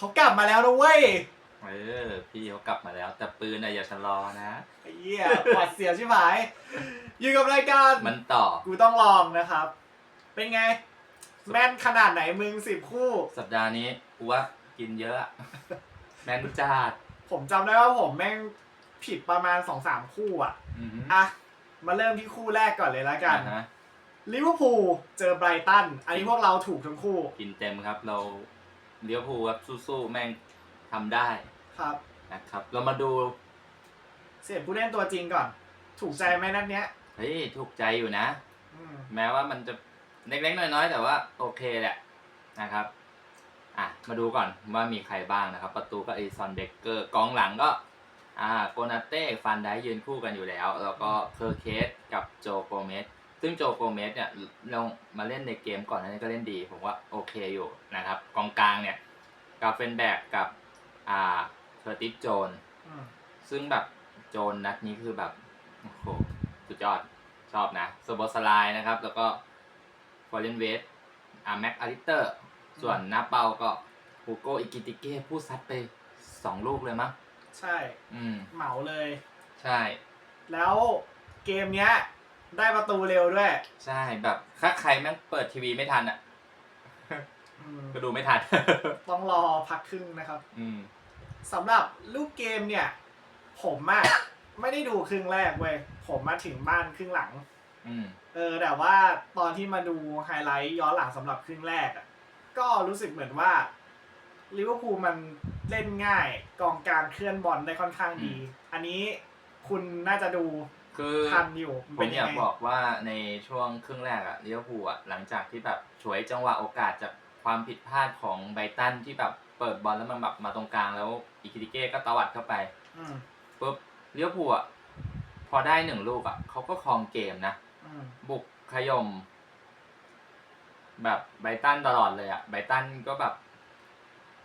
เขากลับมาแล้วนะเว้ยเออพี่เขากลับมาแล้ว แต่ปืนอะอย่าชะลอนะ ไอ้เหี้ยหวาดเสียวชิบหาย อยู่กับรายการมันต่อกูต้องลองนะครับ เป็นไง แม่นขนาดไหนมึงสิบคู่ สัปดาห์นี้กูว่ากินเยอะอะแมนจัดผมจำได้ว่าผมแม่งผิดประมาณสองสามคู่อะ อือฮึอะ มาเริ่มที่คู่แรกก่อนเลยละกันอ่าฮะลิเวอร์พูลเจอไบรตัน อันนี้พวกเราถูกทั้งคู่ กินเต็มครับเรา เลี้ยวภูลครับสู้ๆแม่งทำได้ครับ นะครับ เรามาดู เสียผู้เล่นตัวจริงก่อน ถูกใจไหมนัดเนี้ย เฮ้ยถูกใจอยู่นะ อืมแม้ว่ามันจะเล็กๆน้อยๆ แต่ว่าโอเคแหละนะครับ อะ มาดูก่อนว่ามีใครบ้างนะครับ ประตูก็เอซอนเบเกอร์กองหลังก็ อ่าโกนาเต้ฟันได้ยืนคู่กันอยู่แล้ว แล้วก็เคอร์เคสกับโจโกเมส ซึ่งโจโกเมสเนี่ยลงมาเล่นในเกมก่อนหนานี้ก็เล่นดี ผมว่าโอเคอยู่นะครับ กองกลางเนี่ยกาเฟนแบกกับอ่าเคอร์ติสโจนอืมซึ่งแบบโจนนัดนี้คือแบบโอ้โหสุดยอดชอบนะโซโบสไลน์นะครับ แล้วก็ฟอร์เรนเวสอ่าแม็กอาริเตอร์ ส่วนหน้าเป้าก็ฮูโกอิกิติเก้ผู้ซัดไปสองลูกเลยมั้งใช่ อืมเหมาเลย ใช่ แล้วเกมเนี้ย ได้ประตูเร็วด้วย ใช่แบบถ้าใครแม่งเปิดทีวีไม่ทันอะอืมก็ดูไม่ทัน ต้องรอพักครึ่งนะครับ อืมสำหรับลูกเกมเนี่ย ผมอะไม่ได้ดูครึ่งแรกเว้ย ผมมาถึงบ้านครึ่งหลัง อืมเออแต่ว่าตอนที่มาดูไฮไลท์ย้อนหลังสำหรับครึ่งแรกอะก็รู้สึกเหมือนว่าลิเวอร์พูลมันเล่นง่าย กองกลารเคลื่อนบอลได้ค่อนข้างดี อันนี้คุณน่าจะดู คือทันอยู่ผมเป็นอยัยากงไงบอกว่าในช่วงครึ่งแรกอะเลี้ยวภูลอะหลังจากที่แบบฉวยจังหวะโอกาสจากความผิดพลาดของไบรตันที่แบบเปิดบอลแล้วมันแบบมาตรงกลางแล้วอิคิติเก้ก็ตวัดเข้าไปอืมปุ๊บเลี้ยวภูลอะพอได้หนึ่งลูกอะเขาก็ครองเกมนะอืมบุกขยม แบบไบรตันตลอดเลยอะไบรตันก็แบบ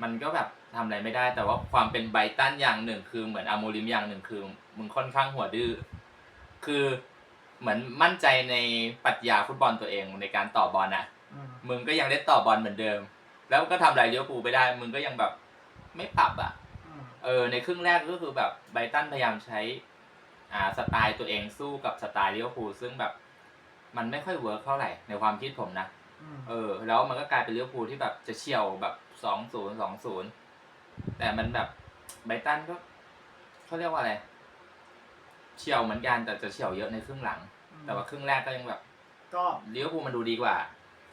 มันก็แบบทำอะไรไม่ได้ แต่ว่าความเป็นไบรตันอย่างหนึ่งคือเหมือนอาโมริมอย่างหนึ่งคือมึงค่อนข้างหัวดื้อ คือเหมือนมั่นใจในปรัชญาฟุตบอลตัวเองในการต่อบอลอะอืมมึงก็ยังเล่นต่อบอลเหมือนเดิม แล้วก็ทำอะไรเลี้ยวภูลไปได้ มึงก็ยังแบบไม่ปรับอะอืมเออ ในครึ่งแรกก็คือแบบไบรตันพยายามใช้ อ่าสไตล์ตัวเองสู้กับสไตล์ลิเวอร์พูลซึ่งแบบ มันไม่ค่อยเวิร์กเท่าไหร่ในความคิดผมนะอืมเออ แล้วมันก็กลายเป็นลิเวอร์พูลที่แบบจะเฉี่ยวแบบสองศูนย์สองศูนย์แต่มันแบบไบรตันก็เขาเรียกว่าอะไร เฉี่ยวเหมือนกันแต่จะเฉี่ยวเยอะในครึ่งหลัง แต่ว่าครึ่งแรกก็ยังแบบก็ลิเวอร์พูลมันดูดีกว่า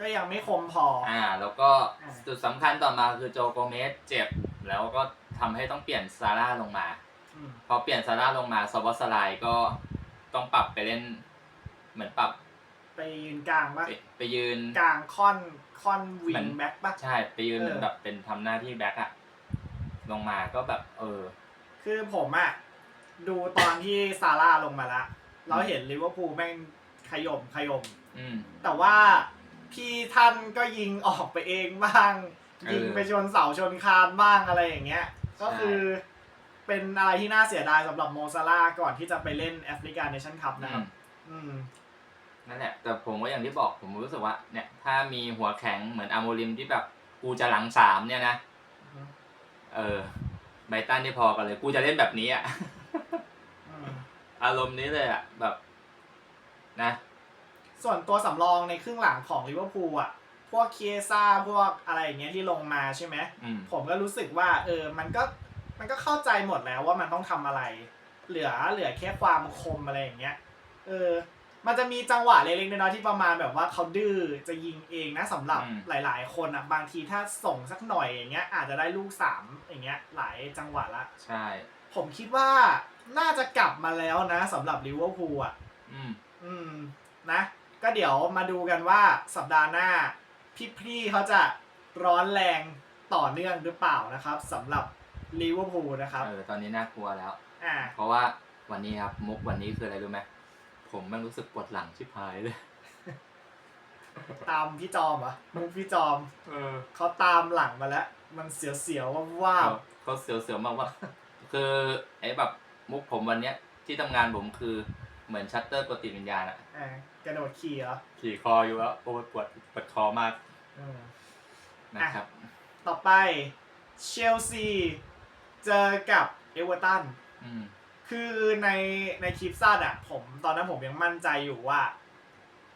ก็ยังไม่คมพออ่า แล้วก็อ่าจุดสำคัญต่อมาคือโจโกเมสเจ็บ แล้วก็ทำให้ต้องเปลี่ยนซาร่าลงมาอืมพอเปลี่ยนซาร่าลงมาซอบอสไลน์ก็ต้องปรับไปเล่น เหมือนปรับ ไปยืนกลางปะไปไปยืนกลางค่อนค่อนวิเหมืงอนแบ็คปะใช่ ไปยืนเออเหมือนแบบเป็นทำหน้าที่แบ็คอะลงมาก็แบบ เออ คือผมอะ ดูตอนที่ซาร่าลงมาละ เราเห็นลิเวอร์พูลแม่งขย่มขย่มอืม แต่ว่าพี่ท่านก็ยิงออกไปเองบ้าง เออยิงไปชนเสาชนคานบ้างอะไรอย่างเงี้ย ก็คือเป็นอะไรที่น่าเสียดายสำหรับโมซาร่าห์ก่อนที่จะไปเล่นแอฟริกาเนชั่นคัพนะครับ อืม นั่นแหละ แต่ผมก็อย่างที่บอกผมรู้สึกว่า เนี่ย ถ้ามีหัวแข็งเหมือนอาโมริมที่แบบกูจะหลังสามเนี่ยนะ เออไบรตันที่พอกันเลย กูจะเล่นแบบนี้อะ อืมอารมณ์นี้เลยอะแบบ นะ ส่วนตัวสำรองในครึ่งหลังของลิเวอร์พูลอะ พวกเคียซ่าพวกอะไรอย่างเงี้ยที่ลงมาใช่ไหม อืม ผมก็รู้สึกว่า เออ มันก็ มันก็เข้าใจหมดแล้วว่ามันต้องทำอะไร เหลือ เหลือแค่ความคมอะไรอย่างเงี้ย เออ มันจะมีจังหวะเล็กๆน้อยๆที่ประมาณแบบว่าเขาดื้อจะยิงเองนะสำหรับอืม หลาย ๆ คนอะ บางทีถ้าส่งสักหน่อยอย่างเงี้ย อาจจะได้ลูกสามอย่างเงี้ย หลายจังหวะละ ใช่ ผมคิดว่าน่าจะกลับมาแล้วนะสำหรับลิเวอร์พูลอะ อืม อืม นะ ก็เดี๋ยวมาดูกันว่าสัปดาห์หน้า พี่ๆเขาจะร้อนแรงต่อเนื่องหรือเปล่านะครับสำหรับลิเวอร์พูลนะครับ เออ ตอนนี้น่ากลัวแล้ว อ่า เพราะว่าวันนี้ครับมุกวันนี้คืออะไรรู้ไหมผมมันรู้สึกปวดหลังชิบหายเลย ตามพี่จอมเหรอมุกพี่จอมเออเขาตามหลังมาแล้ว มันเสียวๆว่าว้าเขาวเขาเสียวๆมากว่า คือไอ้แบบมุกผมวันเนี้ยที่ทำงานผมคือเหมือนชัตเตอร์กดติดวิญญาณอะอ่ากระโดดขี่เหรอขี่คออยู่แล้วโอ้ยปวดปวดคอมากอืม นะครับ ต่อไปเชลซีเจอกับเอเวอร์ตัน อืม คือในในคลิปสั้นอะ ผมตอนนั้นผมยังมั่นใจอยู่ว่า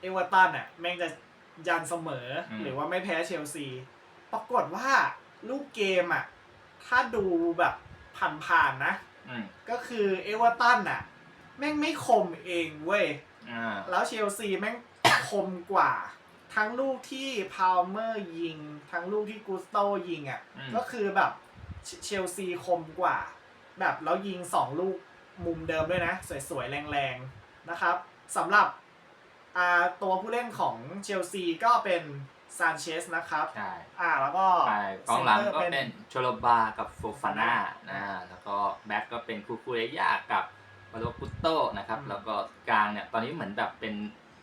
เอเวอร์ตันอะ แม่งจะยันเสมออม หรือว่าไม่แพ้เชลซี ปรากฏว่าลูกเกมอะ ถ้าดูแบบ ผ่านๆนะ อืมก็คือเอเวอร์ตันอะ แม่งไม่คมเองเว้ย อ่าแล้วเชลซีแม่ง คมกว่า ทั้งลูกที่พาวเมอร์ยิง ทั้งลูกที่กูสโตยิงอะ อืมก็คือแบบเชเชลซีคมกว่า แบบแล้วยิงสองลูกมุมเดิมด้วยนะ สวยๆ แรงๆ นะครับสำหรับอ่าตัวผู้เล่นของเชลซีก็เป็น ซานเชสนะครับใช่อ่าแล้วก็ไปกองหลังซ็ตตก็ร์เป็นโชโลบากับโฟฟาน่านะแล้วก็แบ็กก็เป็นคูคูเรยากับวาโลกุตโตนะครับแล้วก็กลางเนี่ยตอนนี้เหมือนแบบเป็น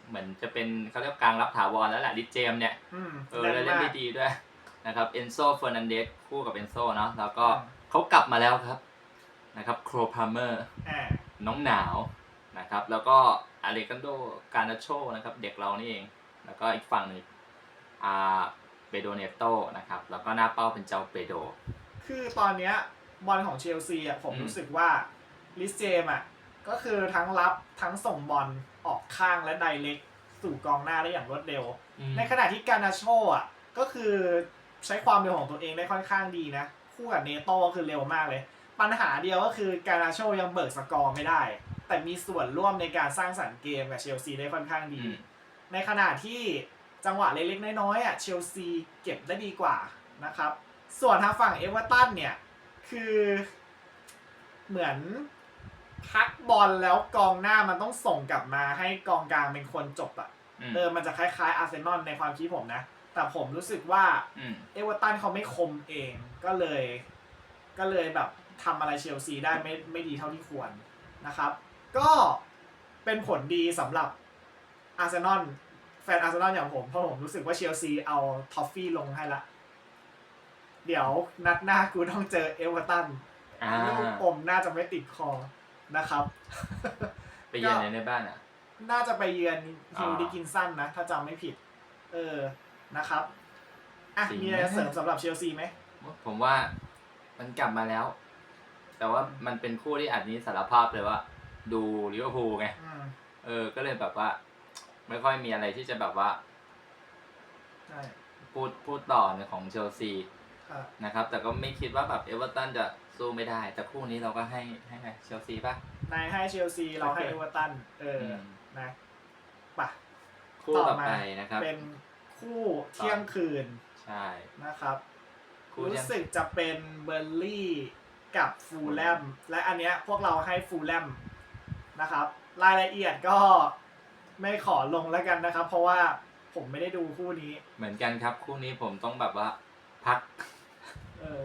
เหมือนจะเป็นเขาเรียกว่ากลางรับถาวรแล้วแหละดิเจมส์เนี่ยอืมเออแล้วเล่นมาได้กดีด้วยนะครับเอนโซเฟอร์นันเดสคู่กับเอนโซเนาะแล้วก็อืมเขากลับมาแล้วครับนะครับโครพาเมอร์อ่าน้องหนาวนะครับแล้วก็อเลกันโดการนาโชนะครับเด็กเรานี่เอง แล้วก็อีกฝั่งหนึ่ง อ่าเปโดเนโตนะครับ แล้วก็หน้าเป้าเป็นเจ้าเปโด คือตอนเนี้ยบอลของเชลซีอะผมอืม รู้สึกว่าลิสเจมอะก็คือทั้งรับทั้งส่งบอลออกข้างและไดเล็กสู่กองหน้าได้อย่างรวดเร็วในขณะที่การนาโชอะก็คือใช้ความเร็วของตัวเองได้ค่อนข้างดีนะ คู่กับเนโต้ก็คือเร็วมากเลย ปัญหาเดียวก็คือการนาโชยังเบิกสกอร์ไม่ได้ แต่มีส่วนร่วมในการสร้างสรรค์เกมกับเชลซีได้ค่อนข้างดี อืมในขณะที่ จังหวะเล็กๆน้อยๆอะเชลซีเก็บได้ดีกว่านะครับ ส่วนทางฝั่งเอเวอร์ตันเนี่ยคือเหมือนพักบอลแล้วกองหน้ามันต้องส่งกลับมาให้กองกลางเป็นคนจบอะอืมเออมันจะคล้ายๆอาร์เซนอลในความคิดผมนะ แต่ผมรู้สึกว่าอืมเอเวอร์ตันเขาไม่คมเองก็เลย ก็เลยแบบทำอะไรเชลซีได้ไม่ไม่ดีเท่าที่ควรนะครับ ก็เป็นผลดีสำหรับอาร์เซนอล แฟนอาร์เซนอลอย่างผม เพราะผมรู้สึกว่าเชลซีเอาทอฟฟี่ลงให้ละ เดี๋ยวนัดหน้ากูต้องเจอเอเวอร์ตันอ่าลูกอมน่าจะไม่ติดคอนะครับ ไปเยือนในในบ้านอะ น่าจะไปเยือนฮิวอ่าดิกินสันนะ ถ้าจำไม่ผิด เออนะครับอะจริงมีอะไรจะเสริมสำหรับเชลซีไหม ผมว่ามันกลับมาแล้ว แต่ว่ามันเป็นคู่ที่อาจนี้สารภาพเลยว่า ดูลิเวอร์พูลไงอืมเออ ก็เลยแบบว่า ไม่ค่อยมีอะไรที่จะแบบว่าใช่พูดพูดต่อในของเชลซีครับนะครับ แต่ก็ไม่คิดว่าแบบเอเวอร์ตันจะสู้ไม่ได้ แต่คู่นี้เราก็ให้ให้ใครเชลซีป่ะ นายให้เชลซีเราให้โอเคเอเวอร์ตันเอออม นะปะคู่ต่ต่ออมาไปนะครับ เป็นคู่เที่ยงคืนใช่นะครับ คู่รู้เที่ยงสึกจะเป็นเบอร์ลี่กับฟูลแลมและอันเนี้ยพวกเราให้ฟูลแลมนะครับ รายละเอียดก็ ไม่ขอลงแล้วกันนะครับ เพราะว่าผมไม่ได้ดูคู่นี้ เหมือนกันครับคู่นี้ผมต้องแบบว่า พัก เออ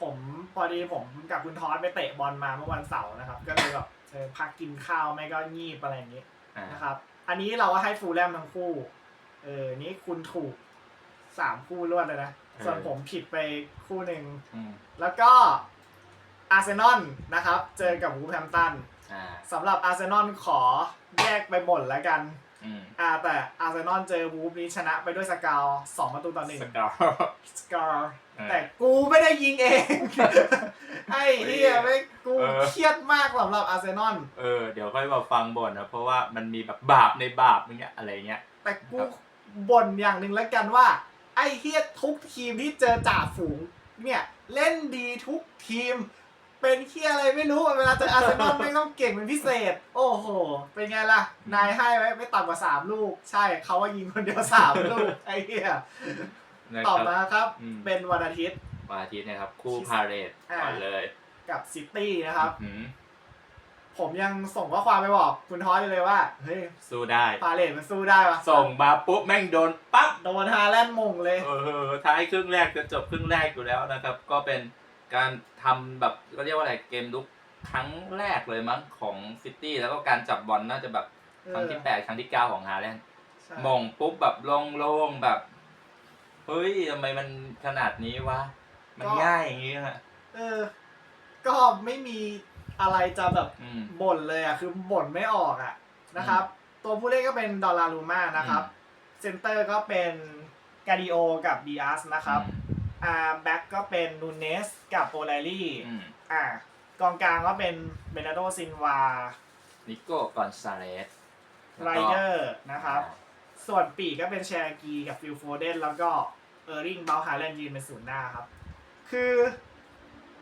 ผมพอดีผมกับคุณทอสไปเตะบอลมาเมื่อวันเสาร์นะครับ ก็เลยแบบเออพักกินข้าวไม่ก็งีบอะไรอย่างนี้อ่านะครับ อันนี้เราก็ให้ฟูลแลมทั้งคู่ เออ นี่คุณถูกสามคู่รวดเลยนะ ส่วนผมผิดไปคู่หนึ่ง อืมแล้วก็อาร์เซนอลนะครับ เจอกับวูแฮมป์ตันอ่าสำหรับอาร์เซนอลขอ แยกไปบ่นแล้วกัน อืมอ่าแต่อาร์เซนอลเจอวูฟนี้ชนะไปด้วยสกาวสองประตูต่อหนึ่งสกอร์สกอร์เออ แต่กูไม่ได้ยิงเอง ไอ้เฮียไม่กูเออ เครียดมากสำหรับอาร์เซนอลเออ เดี๋ยวค่อยมาฟังบ่นนะ เพราะว่ามันมีแบบบาปในบาปอย่างเงี้ยอะไรเงี้ย แต่กูครับ บ่นอย่างหนึ่งแล้วกันว่า ไอ้เฮียทุกทีมที่เจอจ่าฝูง เนี่ย เล่นดีทุกทีม เป็นเฮียอะไรไม่รู้เวลาเจออาร์เซนอลไม่ต้องเก่งเป็นพิเศษ โอ้โห เป็นไงล่ะ นายให้ไว้ไม่ต่ำกว่าสามลูก ใช่เขาว่ายิงคนเดียวสามลูก ไอ้เฮียนะต่อครับมาครับ อืม เป็นวันอาทิตย์ วันอาทิตย์นะครับ คู่ที่พาเรตอ่า ก่อนเลยกับซิตี้นะครับหืมผมยังส่งข้อความไปบอกคุณทอสเลยว่า เฮ้ยสู้ได้ พาเลตมันสู้ได้ปะส่งมาปุ๊บแม่งโดนปั๊บ โดนฮาแลนด์มงเลย เออท้ายครึ่งแรกจะจบครึ่งแรกอยู่แล้วนะครับ ก็เป็น การทำแบบก็เรียกว่าอะไรเกมลุกครั้งแรกเลยมั้งของซิตี้แล้วก็การจับบอลน่าจะแบบครั้งที่แปดครั้งที่เก้าของฮาแลนด์ใช่มงปุ๊บแบบโล่งๆแบบ เฮ้ยทำไมมันขนาดนี้วะ มันง่ายอย่างนี้ฮะเออ ก็ไม่มีอะไรจะแบบอืม บ่นเลยอะ คือบ่นไม่ออกอะนะครับ ตัวผู้เล่นก็เป็นดอลลารูมานะครับ เซนเตอร์ก็เป็นกาดิโอกับดีอาสนะครับ อืม อ่าแบ็กก็เป็นนูเนสกับโปไลลี่อืมอ่ากองกลางก็เป็นเบนาโดซินวานิโก้กอนซาเลสไรเดอร์นะครับ ส่วนปีกก็เป็นแชร์กีกับฟิลโฟเดนแล้วก็เออร์ริงเบลฮาแลนยืนเป็นศูนย์หน้าครับ คือ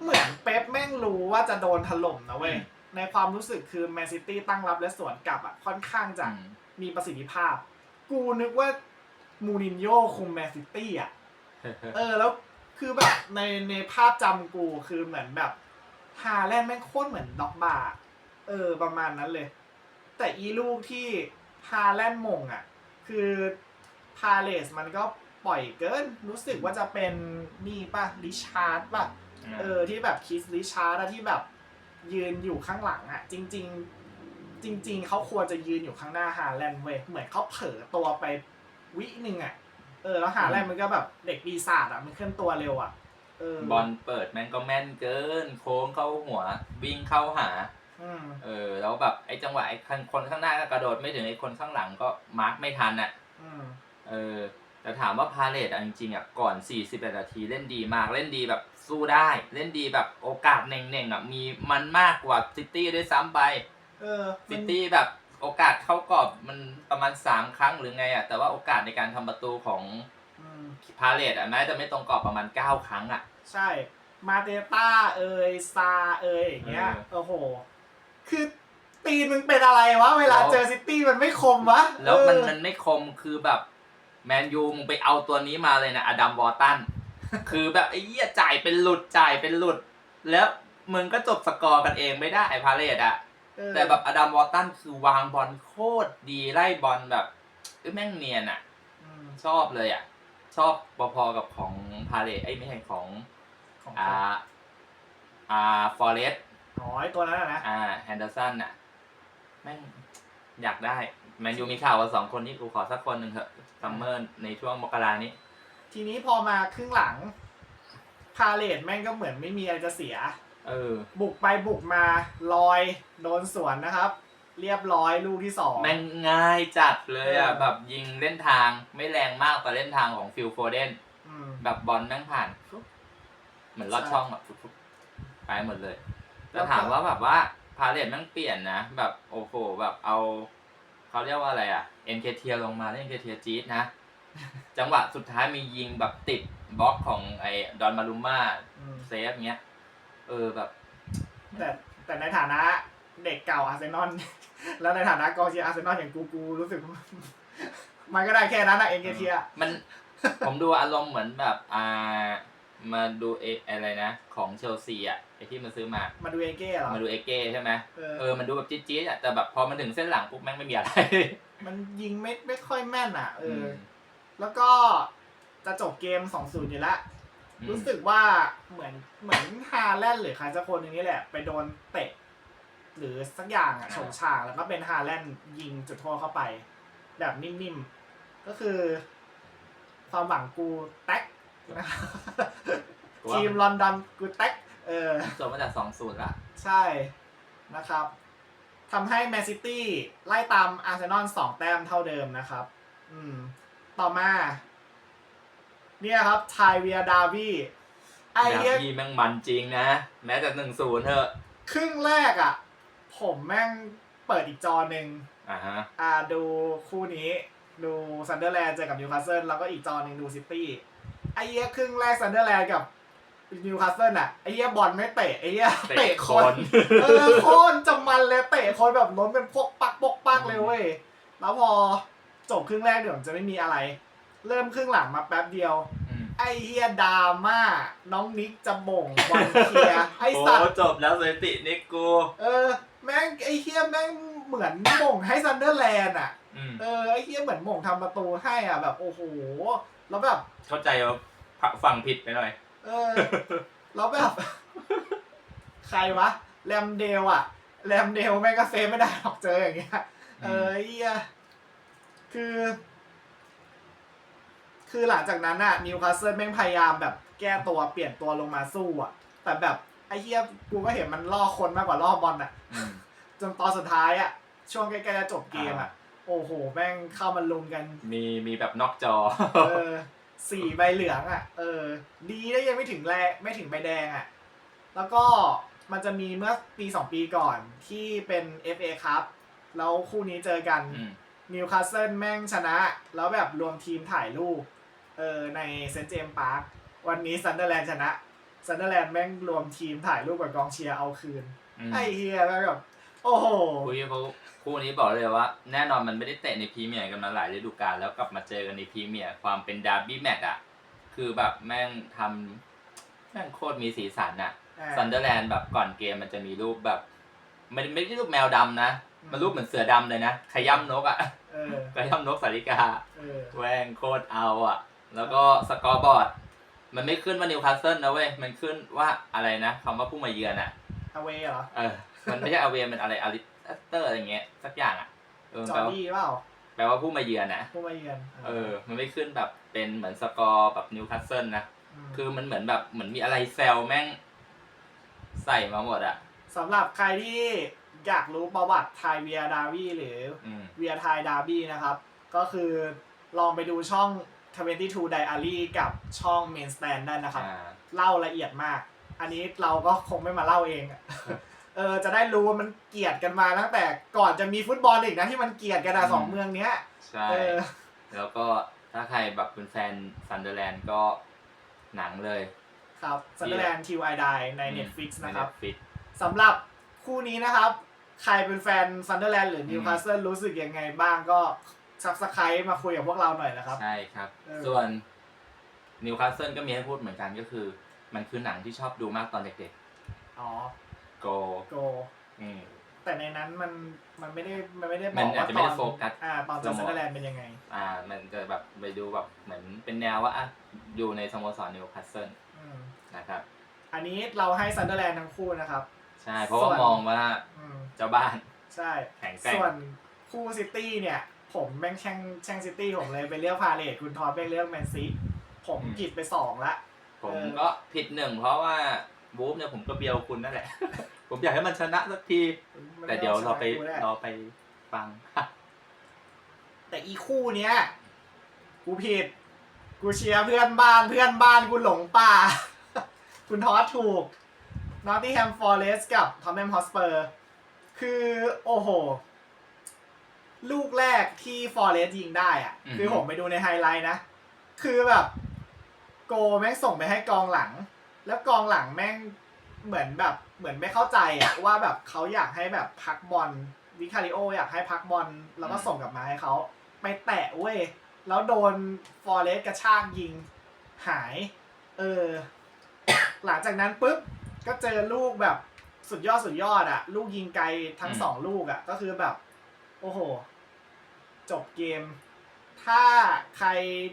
เหมือนเป๊ปแม่งรู้ว่าจะโดนถล่มนะเว้ย ในความรู้สึกคือแมนซิตี้ตั้งรับและสวนกลับอะ ค่อนข้างจะอืมมีประสิทธิภาพ กูนึกว่ามูรินโญ่คุมแมนซิตี้อะ เออแล้ว คือแบบในในภาพจำกูคือเหมือนแบบฮาแลนด์แม่งโคตรเหมือนด็อกบาร์เออประมาณนั้นเลย แต่อีลูกที่ฮาแลนด์มงอะ คือพาเลสมันก็ปล่อยเกิน รู้สึกว่าจะเป็นนี่ป่ะริชาร์ดป่ะ เออที่แบบคิสริชาร์ดอะที่แบบยืนอยู่ข้างหลังอะจริง ๆ จริง ๆเขาควรจะยืนอยู่ข้างหน้าฮาแลนด์เว้ยเหมือนเขาเผลอตัวไปวิหนึ่งอะ เออแล้วฮาแลนด์มันก็แบบเด็กปีศาจอะมันเคลื่อนตัวเร็วอะเออบอลเปิดแม่งก็แม่นเกิน โค้งเข้าหัว วิ่งเข้าหาอืมเออแล้วแบบไอ้จังหวะไอ้คนข้างหน้าก็กระโดดไม่ถึงไอ้คนข้างหลังก็มาร์กไม่ทันอะ อืมเออแต่ถามว่าพาเลตอะจริงๆอะก่อน 41 นาทีเล่นดีมากเล่นดีแบบสู้ได้ เล่นดีแบบโอกาสเน่งๆอะมีมันมากกว่าซิตี้ด้วยซ้ำไปเออมัซินตี้แบบ โอกาสเข้ากรอบมันประมาณ3ครั้งหรือไงอะแต่ว่าโอกาสในการทำประตูของอืมพาเลตอะแม้จะไม่ตรงกรอบประมาณ9ครั้งอะ ใช่ มาเตต้าเอยซาเอยอย่างเงี้ยเออโอ้โห คือตีนมึงเป็นอะไรวะ เวลาแล้ว เจอซิตี้มันไม่คมวะแล้วมันเออมันไม่คมคือแบบแมนยูมึงไปเอาตัวนี้มาเลยนะอดัมวอร์ตัน คือแบบไอ้เหี้ยจ่ายเป็นหลุดจ่ายเป็นหลุด แล้วมึงก็จบสกอร์กันเองไม่ได้พาเลตอะ เออแต่แบบอดัมวอร์ตันคือวางบอลโคตรดีไล่บอลแบบเอ้ยแม่งเนียนอะอืมชอบเลยอะชอบพอๆกับของพาเลตไอ้ยไม่ใช่ของของอ่าอ่าฟอเรสอ๋อไอตัวนั้นอะนะอ่าแฮนเดอร์สันน่ะ แม่งอยากได้แมนยูมีข่าวว่าสองคนนี้กูขอสักคนหนึ่งเถอะซัมเมอร์ในช่วงมกรานี้ ทีนี้พอมาครึ่งหลัง พาเลตแม่งก็เหมือนไม่มีอะไรจะเสีย เออ บุกไปบุกมาลอยโดนสวนนะครับ เรียบร้อยลูกที่สอง แม่งง่ายจัดเลยอะ เออ แบบยิงเล่นทางไม่แรงมากแต่เล่นทางของฟิลโฟเดนอืม แบบบอลแม่งผ่านฟุ๊บเหมือนลอดใช่ช่องแบบฟุ๊บฟุ๊บไปหมดเลย แล้แต่วก็ ถามว่าแบบว่าพาเลตแม่งเปลี่ยนนะ แบบโอ้โหแบบเอาเขาเรียกว่าอะไรอะเอ็นเคเทียลงมาเล่นเอ็นเคเทียจี๊ดนะ จังหวะสุดท้ายมียิงแบบติดบล็อกของไอ้ดอนมารุม่า อืมเซฟเงี้ย เออแบบ แต่แต่ในฐานะเด็กเก่าอาร์เซนอล แล้วในฐานะกองเชียร์อาร์เซนอลอย่างกูกูรู้สึกว่ามันก็ได้แค่นั้นอะเอ็นเกเทียมัน ผมดูอารมณ์เหมือนแบบอ่ามาดูเออะไรนะ ของเชลซีอะไอที่มันซื้อมา มาดูเอเก้เหรอ มาดูเอเก้ใช่ไหมเอเอออ มันดูแบบจี๊ดๆอะแต่แบบพอมันถึงเส้นหลังปุ๊บแม่งไม่มีอะไร มันยิงไม่ไม่ค่อยแม่นอะ เอออมแล้วก็จะจบเกม2-0อยู่แล้ว รู้สึกว่าเหมือนเหมือนฮาแลนด์หรือใครสักคนหนึงนี่แหละ ไปโดนเตะ หรือสักอย่างอะอ่าโฉงฉางแล้วก็เป็นฮาแลนด์ยิงจุดโทษเข้าไป แบบนิ่มๆ ก็คือ ความหวังกูแท็กนะครับกูว่าทีมลอนดอนกูแท็กเออ จบมาจากสองศูนย์ละใช่นะครับทำให้แมนซิตี้ไล่ตามอาร์เซนอลสองแต้มเท่าเดิมนะครับ อืม ต่อมา เนี่ยครับไทเวียดาวีไอดาเนี้ยพี่แม่งมันจริงนะ แม้แต่หนึ่งศูนย์เถอะครึ่งแรกอะ ผมแม่งเปิดอีกจอหนึ่งอ่าฮะอ่าดูคู่นี้ ดูซันเดอร์แลนด์เจอกับนิวคาสเซิลแล้วก็อีกจอหนึ่งดูซิตี้ไอ้เหี้ยครึ่งแรกซันเดอร์แลนด์กับนิวคาสเซิลอะไอ้เหี้ยบอลไม่เตะไอ้เหี้ยเตะคน เออโคนจะมันเลยเตะคนแบบล้มเป็นพวกปักปกปักเลยเว้ย แล้วพอจบครึ่งแรกเดี๋ยวมันจะไม่มีอะไร เริ่มครึ่งหลังมาแป๊บเดียว อืมไอเฮียดราม่า น้องนิกจะบ่งบอลเคลียร์ให้โอ้สัตว์จบแล้วสถิตินิกกูเออ แม่งไอเฮียแม่งเหมือนบ่งให้ซันเดอร์แลนด์อะ อืมเออไอเฮียเหมือนบ่งทำประตูให้อะแบบโอ้โห แล้วแบบ เข้าใจว่าฟังผิดไปหน่อย เออ แล้วแบบ ใครวะ แรมเดลอะแรมเดลแม่งก็เซฟไม่ได้หรอกเจออย่างเงี้ย เออไอ้เหี้ยคือ คือหลังจากนั้นอะนิวคาสเซิลแม่งพยายามแบบแก้ตัวเปลี่ยนตัวลงมาสู้อะแต่แบบไอ้เหี้ยกูก็เห็นมันล่อคนมากกว่าล่อบอลอะอืม จนตอนสุดท้ายอะช่วงใกล้ๆจะจบเกมอะอ่าโอ้โหแม่งเข้ามาลุมกัน มีมีแบบนอกจอ เออสี่ใบเหลืองอะ เออ ดีได้ยังไม่ถึงแรไม่ถึงใบแดงอะ แล้วก็มันจะมีเมื่อปีสองปีก่อนที่เป็น FA ครับ แล้วคู่นี้เจอกันอืม นิวคาสเซิลแม่งชนะ แล้วแบบรวมทีมถ่ายรูป เออในเซนต์เจมส์พาร์ควันนี้ซันเดอร์แลนด์ชนะซันเดอร์แลนด์แม่งรวมทีมถ่ายรูปกับกองเชียร์เอาคืนอืมไอ้เฮียแม่งแบบโอ้โหคู่นี้เขาคู่นี้บอกเลยว่า แน่นอนมันไม่ได้เตะในพรีเมียร์กันมาหลายฤดูกาลแล้วกลับมาเจอกันในพรีเมียร์ความเป็นดาร์บี้แมตช์อะคือแบบแม่งทำแม่งโคตรมีสีสันอะอ่าซันเดอร์แลนด์แบบก่อนเกมมันจะมีรูปแบบไม่ไม่ได้รูปแมวดำนะอืมมันรูปเหมือนเสือดำเลยนะขย้ำนกอะเออขย้ำนกสาริกาเออแว่งโคตรเอาอะ แล้วก็สกอร์บอร์ด มันไม่ขึ้นว่านิวคาสเซิลนะเว้ย มันขึ้นว่าอะไรนะคำว่าผู้มาเยือนอะอเวเหรอ เออ มันไม่ใช่อเวมันอะไรอาริเตอร์อะไรเงี้ยสักอย่างอะเออจอแปลร์ว่าดี้เปล่าแปลว่าผู้มาเยือนอะผู้มาเยือนเออ มันไม่ขึ้นแบบเป็นเหมือนสกอร์แบบนิวคาสเซิลนะมคือมันเหมือนแบบเหมือนมีอะไรแซวแม่ง ใส่มาหมดอะสำหรับใครที่อยากรู้ประวัติไทยเวียดาวีหรืออืมเวียไทยดาร์บี้นะครับ ก็คือลองไปดูช่อง 22 Diary กับช่อง Main Stand ได้นะครับ อ่า เล่าละเอียดมาก อันนี้เราก็คงไม่มาเล่าเองอะเออจะได้รู้ว่ามันเกลียดกันมาตั้งแต่ก่อนจะมีฟุตบอลอีกนะที่มันเกลียดกันอะอืมสองเมืองเนี้ย ใช่ เออ แล้วก็ถ้าใครแบบเป็นแฟนซันเดอร์แลนด์ก็หนังเลยครับซันเดอร์แลนด์ทิวไอไดใน Netflix นะครับ ฟิกสำหรับคู่นี้นะครับ ใครเป็นแฟนซันเดอร์แลนด์หรือนิวคาสเซิลรู้สึกยังไงบ้างก็ ซับสไครต์มาคุยกับพวกเราหน่อยนะครับ ใช่ครับ เออ ส่วนนิวคาสเซิลก็มีให้พูดเหมือนกันก็คือ มันคือหนังที่ชอบดูมากตอนเด็กอ๋อๆโกโกอืม แต่ในนั้นมันมันไม่ได้มันไม่ได้บมัอนกอาจว่าจะตไม่อได้นโฟกัส อ่าตอนเจอซันเดอร์แลนด์เป็นยังไง อ่า มันจะแบบไปดูแบบเหมือนเป็นแนวว่าอะอยู่ในสโมสรนิวคาสเซิลอืมนะครับ อันนี้เราให้ซันเดอร์แลนด์ทั้งคู่นะครับ ใช่ เพราะว่าส่วน มองว่าอืมเจ้าบ้านใช่ แข็งแกร่งส่วนคู่ซิตี้เนี่ย ผมแม่งแช่งแช่งซิตี้ผมเลยไปเลือกพาเลทคุณทอดไปเลือกแมนซีผมผิดไปสองละ ผมเออก็ผิดหนึ่งเพราะว่าบูฟเนี่ยผมก็เบียวคุณนั่นแหละ ผมอยากให้มันชนะสักที แต่เดี๋ยวเราไปม่ด้เราไปฟัง แต่อีคู่เนี้ย กูผิด กูเชียร์เพื่อนบ้านเพื่อนบ้านกูหลงป่า คุณทอดถูกนอตติแฮมฟอร์เรสกับทอมแฮมฮอสเปอร์ คือโอ้โห ลูกแรกที่ฟอร์เรสยิงได้อะอือฮึคือผมไปดูในไฮไลท์นะ คือแบบ โกแม่งส่งไปให้กองหลัง แล้วกองหลังแม่งเหมือนแบบ เหมือนไม่เข้าใจอะว่าแบบเขาอยากให้แบบพักบอลวิคาริโออยากให้พักบอลแล้วก็ส่งกลับมาให้เขาไปแตะเว้ย แล้วโดนฟอร์เรสกระชากยิงหาย เออ หลังจากนั้นปุ๊บ ก็เจอลูกแบบสุดยอดสุดยอดอะลูกยิงไกลทั้งอืม สองลูกอะก็คือแบบโอ้โห จบเกม ถ้าใคร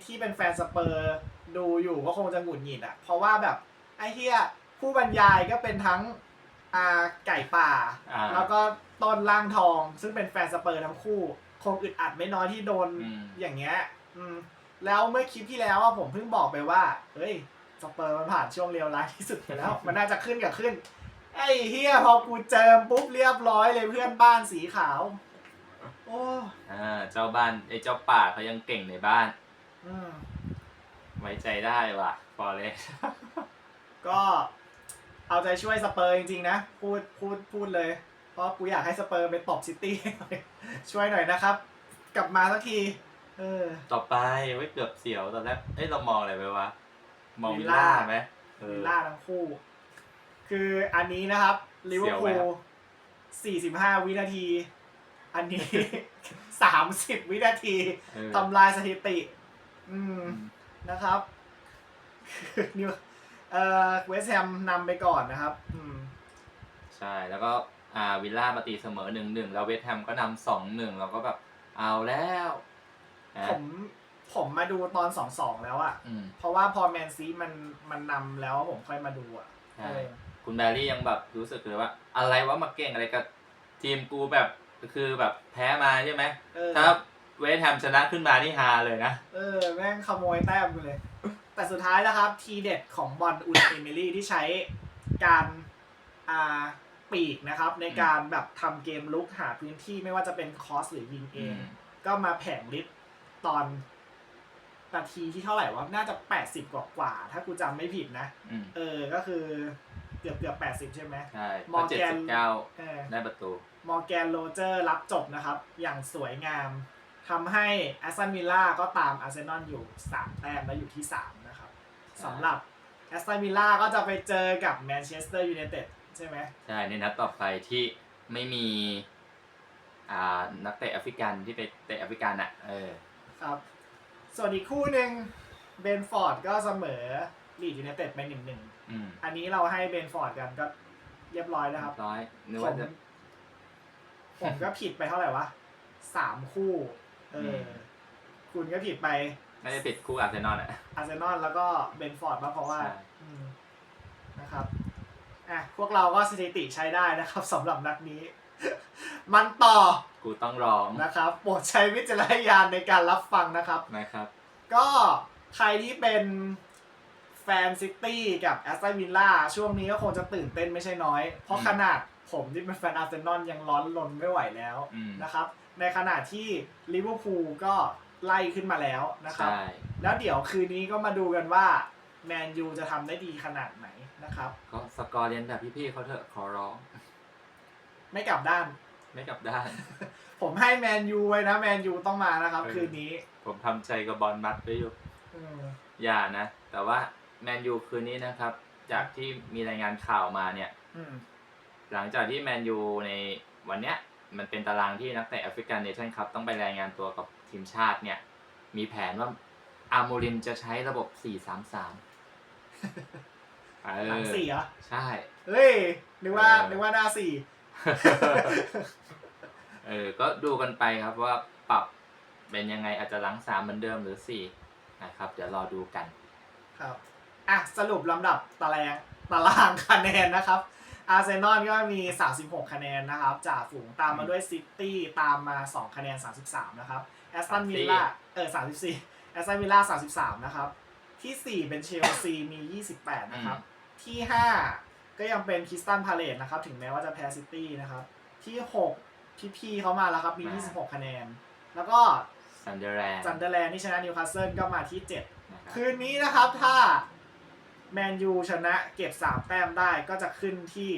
ที่เป็นแฟนสเปอร์ดูอยู่ก็คงจะหงุดหงิดอะเพราะว่าแบบไอ้เฮียผู้บรรยายก็เป็นทั้งอ่าไก่ป่า อ่า แล้วก็ต้นล่างทอง ซึ่งเป็นแฟนสเปอร์ทั้งคู่ คงอึดอัดไม่น้อยที่โดน อืม อย่างเงี้ย อืม แล้วเมื่อคลิปที่แล้วอะผมเพิ่งบอกไปว่า เฮ้ย สเปอร์มันผ่านช่วงเลวร้ายที่สุดไปแล้ว มันน่าจะขึ้นกับขึ้น ไอ้เฮียพอกูเจิมปุ๊บเรียบร้อยเลยเพื่อนบ้านสีขาวโอ้อ่าเจ้าบ้านไอ้เจ้าป่าเขายังเก่งในบ้าน อืมไว้ใจได้ว่ะฟอร์เรสก็เอาใจช่วยสเปอร์จริงๆนะ พูดพูดพูดเลย เพราะกูอยากให้สเปอร์ไปตบซิตี้ ช่วยหน่อยนะครับ กลับมาสักที เออ ต่อไปไว้เกือบเสียวตอนแรกเอ้ยเรามองอะไรไปวะ มองวิวิลลล่าล่า ไหมเออ วิลล่าทั้งคู่ คืออันนี้นะครับลิเวอร์เสียวไหมพูคลรับ45 วินาที อันนี้30วินาทีเออ ทำลายสถิติอืมอืม นะครับ นิวเอ่อเวสแฮมนำไปก่อนนะครับ อืม ใช่ แล้วก็อ่าวิลล่ามาตีเสมอหนึ่งหนึ่งแล้วเวสต์แฮมก็นำสองหนึ่งเราก็แบบเอาแล้วนะผมผมมาดูตอนสองสองแล้วอะอืมเพราะว่าพอแมนซีมันมันนำแล้วผมค่อยมาดูอะใช่เออคุณแบรี่ยังแบบรู้สึกเลยว่า อะไรวะมาเก่งอะไรกับทีมกูแบบ คือแบบแพ้มาใช่ไหมเออ ถ้าเวสต์แฮมชนะขึ้นมานี่ฮาเลยนะ เออแม่งขโมยแต้มไปเลย แต่สุดท้ายแล้วครับ ทีเด็ดของบอลอุนเอมิลี่ที่ใช้การอ่าปีกนะครับ ในการแบบทำเกมลุกหาพื้นที่ไม่ว่าจะเป็นคอสหรือยิงเอง ก็มาแผงลิฟตอนนาทีที่เท่าไหร่วะน่าจะ 80 กว่ากว่าๆถ้ากูจำไม่ผิดนะ อืมเออก็คือเกือบเกือบ80 ใช่ไหม ใช่มเพอราะร์เจ็ดแกนสิบเก้าเออ ได้ประตู มอร์แกนโรเจอร์รับจบนะครับ อย่างสวยงามทำให้แอสตันวิลล่าก็ตามอาร์เซนอลอยู่ 3 แต้มและอยู่ที่ 3 นะครับใช่สำหรับแอสตันวิลล่าก็จะไปเจอกับแมนเชสเตอร์ยูไนเต็ดใช่ไหมใช่ในนัดต่อไปที่ไม่มีอ่านักเตะแอฟริกันที่ไปเตะแอฟริกันอะเออครับ ส่วนอีกคู่หนึ่งเบนฟอร์ดก็เสมอลีดยูไนเต็ดไปหนึ่งหนึ่งอืมอันนี้เราให้เบนฟอร์ดกันก็เรียบร้อยแล้วครับ ร้อยนึกผว่ามจะ ผมก็ผิดไปเท่าไหร่วะสามคู่ เอออมคุณก็ผิดไปไม่ได้ปิดคู่อาร์เซนอลอะ อาร์เซนอลแล้วก็เบนฟอร์ดบ้างเพราะว่าใช่ อืมนะครับอะพวกเราก็สถิติใช้ได้นะครับสำหรับนัดนี้ มันต่อกูต้องร้องนะครับโปรดใช้วิจารณญาณในการรับฟังนะครับ นะครับ ก็ใครที่เป็น แฟนซิตี้กับแอสตันวิลล่าช่วงนี้ก็คงจะตื่นเต้นไม่ใช่น้อย เพราะอืมขนาดผมที่เป็นแฟนอาร์เซนอลยังร้อนรนไม่ไหวแล้วอืมนะครับ ในขณะที่ลิเวอร์พูลก็ไล่ขึ้นมาแล้วนะครับใช่แล้วเดี๋ยวคืนนี้ก็มาดูกันว่าแมนยูจะทำได้ดีขนาดไหนนะครับ ก็สกอร์เรียนแบบพี่ๆเขาเถอะขอร้อง ไม่กลับด้าน ไม่กลับด้าน ผมให้แมนยูไว้นะแมนยูต้องมานะครับเออคืนนี้ ผมทำใจกับบอลมัดไว้อยู่อืมอย่านะ แต่ว่า แมนยูคืนนี้นะครับ จากที่มีรายงานข่าวมาเนี่ย อืม หลังจากที่แมนยูในวันเนี้ย มันเป็นตารางที่นักเตะแอฟริกันเนชั่นครับต้องไปรายงานตัวกับทีมชาติเนี่ย มีแผนว่าอาร์โมรินจะใช้ระบบ 4-3-3เอหลังอสี่เหรอ ใช่ เฮ้ย นึกว่า เออ นึกว่าหน้าสี่ เออ ก็ดูกันไปครับว่าปรับเป็นยังไงอาจจะหลังสามเหมือนเดิมหรือสี่นะครับ เดี๋ยวรอดูกัน ครับ อะสรุปลำดับตารางตารางคะแนนนะครับ อาร์เซนอลก็มี 36 คะแนนนะครับจากฝูงตามมาด้วยซิตี้ตามมา 2 คะแนน 33 นะครับแอสตันวิลล่าเออ34แอสตันวิลล่า33 นะครับ ที่ 4 เป็นเชลซีมี 28 นะครับ ที่ 5 ก็ยังเป็นคริสตันพาเลตนะครับ ถึงแม้ว่าจะแพ้ซิตี้นะครับ ที่ 6 พี่พีเขามาแล้วครับ มีมา26 คะแนน แล้วก็ซันเดอร์แลนด์จันเดอร์แลนด์ที่ชนะนิวคาสเซิลก็มาที่7นะครับคืนนี้นะครับถ้า แมนยูชนะเก็บสามแต้มได้ก็จะขึ้นที่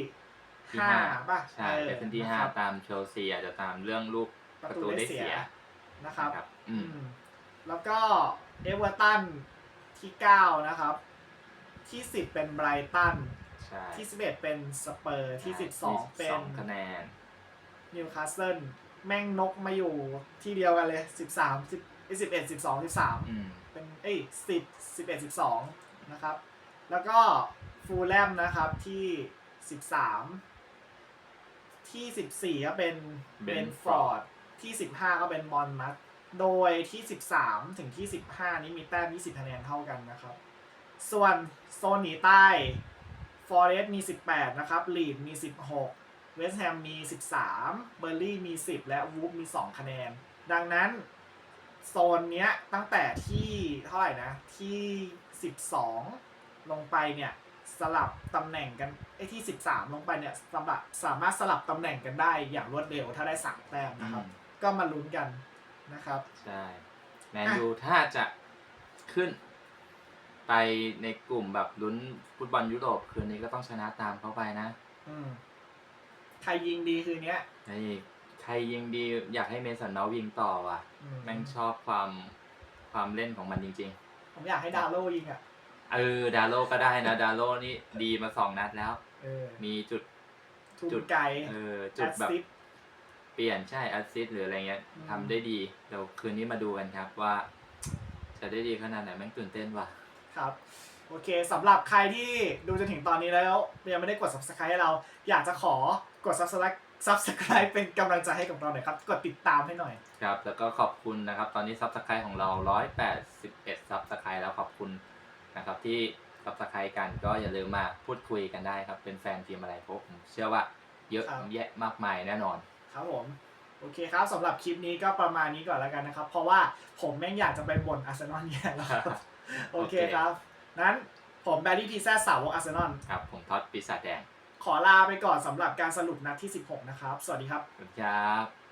ที่ห้าห้าป่ะใช่ออเป็นขึ้นที่ะห้าครับตามเชลซีอาจจะตามเรื่องลูกปประระตูตูได้ได้เสีเสียยนะครับ นะครับ อืมอืมแล้วก็เอเวอร์ตันที่เก้านะครับ ที่สิบเป็นไบรตันใช่ที่สิบเอ็ดเป็นสเปอร์ที่สิบสองเป็นคะแนน นิวคาสเซิลแม่งนกมาอยู่ที่เดียวกันเลยสิบสามสิบสิบเอ็ดสิบสองสิบสามอืม เป็นเอ้ยสิบสิบเอ็ดสิบสองนะครับ แล้วก็ฟูลแลมนะครับที่สิบสามที่สิบสี่ก็เป็นเบนฟอร์ดที่สิบห้าก็เป็นบอลมัสโดยที่สิบสามถึงที่สิบห้านี้มีแต้มยี่สิบคะแนนเท่ากันนะครับ ส่วนโซนหนีใต้ฟอเรสต์มีสิบแปดนะครับลีดมีสิบหกเวสต์แฮมมีสิบสามเบอร์ลี่มีสิบและวูฟมีสองคะแนน ดังนั้นโซนเนี้ยตั้งแต่ที่เท่าไหร่นะ ที่ 12 ลงไปเนี่ยสลับตำแหน่งกันไอ้ที่ 13 ลงไปเนี่ยสำหรับสามารถสลับตำแหน่งกันได้อย่างรวดเร็วถ้าได้3แต้มนะครับ อืม ก็มาลุ้นกันนะครับ ใช่แมนยูถ้าจะขึ้น ไปในกลุ่มแบบลุ้นฟุตบอลยุโรปคืนนี้ก็ต้องชนะตามเขาไปนะอืมใครยิงดีคืนเนี้ยไอ้ใครยิงดีอยากให้เมสันเมาส์ยิงต่อว่ะ อืมแม่งชอบความความเล่นของมันจริง ผมอยากให้ดาโลยิงอะๆ เออดาโลก็ได้นะ ดาโลนี่ดีมาสองนัดแล้ว เออมีจุด ทุนจุด ไกลเออแอจุดสแบบ ซิสเปลี่ยนใช่แอสซิสหรืออะไรเงี้ยอืม ทำได้ดี เดี๋ยวคืนนี้มาดูกันครับว่า จะได้ดีขนาดไหนแม่งตื่นเต้นว่ะ ครับ โอเคสำหรับใครที่ดูจนถึงตอนนี้แล้ว ยังไม่ได้กด subscribe ให้เรา อยากจะขอกด subscribe subscribe เป็นกำลังใจให้กับเราหน่อยครับ กดติดตามให้หน่อย ครับ แล้วก็ขอบคุณนะครับ ตอนนี้ซับสไครต์ของเรา 181ซับสไครต์แล้วขอบคุณ นะครับที่ซับสไครต์กันก็อย่าลืมมาพูดคุยกันได้ครับ เป็นแฟนทีมอะไรเพราะผมเชื่อว่าเยอะครับแยะมากมายแน่นอน ครับผมโอเคครับสำหรับคลิปนี้ก็ประมาณนี้ก่อนแล้วกันนะครับ เพราะว่าผมแม่งอยากจะไปบ่นอาร์เซนอลแย่แล้วครับโอเคครับ นั้นผมแบดดี้พีแซสาวกอาร์เซนอลครับ ผมท็อดปีศาจแดง ขอลาไปก่อนสำหรับการสรุปนัดที่ 16 นะครับ สวัสดีครับขอบคุณครับ